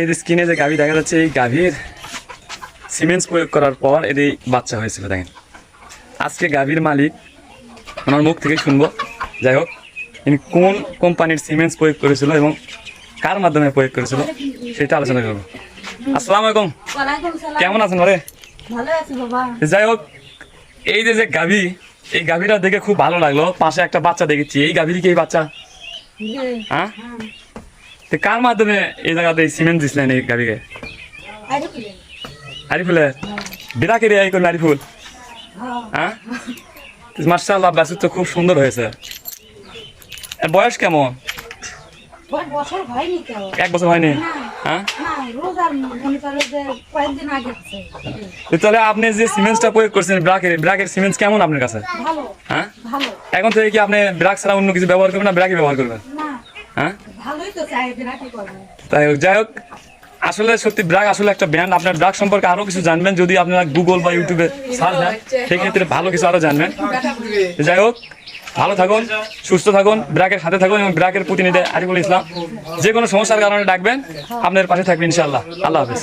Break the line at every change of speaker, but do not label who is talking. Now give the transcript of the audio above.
এই যে স্কিনে যে গাভী দেখা যাচ্ছে এই গাভীর সিমেন্টস প্রয়োগ করার পর এটি বাচ্চা হয়েছিল দেখেন। আজকে গাভীর মালিক ওনার মুখ থেকে শুনব। যাই হোক ইনি কোন কোম্পানির সিমেন্টস প্রয়োগ করেছিল এবং কার মাধ্যমে প্রয়োগ করেছিল সেটা আলোচনা করব। আসসালামু আলাইকুম। কেমন আছেন ঘরে? যাই হোক এই যে যে গাভী এই গাভীটা দেখে খুব ভালো লাগল। পাশে একটা বাচ্চা দেখেছি। এই গাভীর কি এই বাচ্চা? হ্যাঁ। তো কার মাধ্যমে এই জায়গাতে সিমেন্ট দিছিলেন এই
গাড়িকে?
আরিফুলে বিরাকে রে এই করলেন আরিফুল
হ্যাঁ
মার্শাল্লাহ বাসু তো খুব সুন্দর হয়েছে। বয়স কেমন? এক বছর হয়নি? হ্যাঁ তাহলে আপনি যে সিমেন্টটা প্রয়োগ করছেন ব্রাকের ব্রাকের সিমেন্ট কেমন আপনার কাছে?
ভালো
হ্যাঁ
ভালো।
এখন থেকে কি আপনি ব্রাক ছাড়া অন্য কিছু ব্যবহার করবেন না ব্রাকই ব্যবহার করবেন?
না।
হ্যাঁ তাই হোক, যাই হোক, আসলে সত্যি ব্রাক আসলে একটা ব্যান্ড আপনার ব্রাক সম্পর্কে আরও কিছু জানবেন, যদি আপনারা গুগল বা ইউটিউবে সার্চ দেন, সেক্ষেত্রে ভালো কিছু আরও জানবেন। যাই হোক, ভালো থাকুন, সুস্থ থাকুন, ব্র্যাকের হাতে থাকুন এবং ব্র্যাকের প্রতিনিধি আরিফুল ইসলাম। যে কোনো সমস্যার কারণে ডাকবেন আপনার পাশে থাকবেন ইনশাল্লাহ আল্লাহ হাফেজ।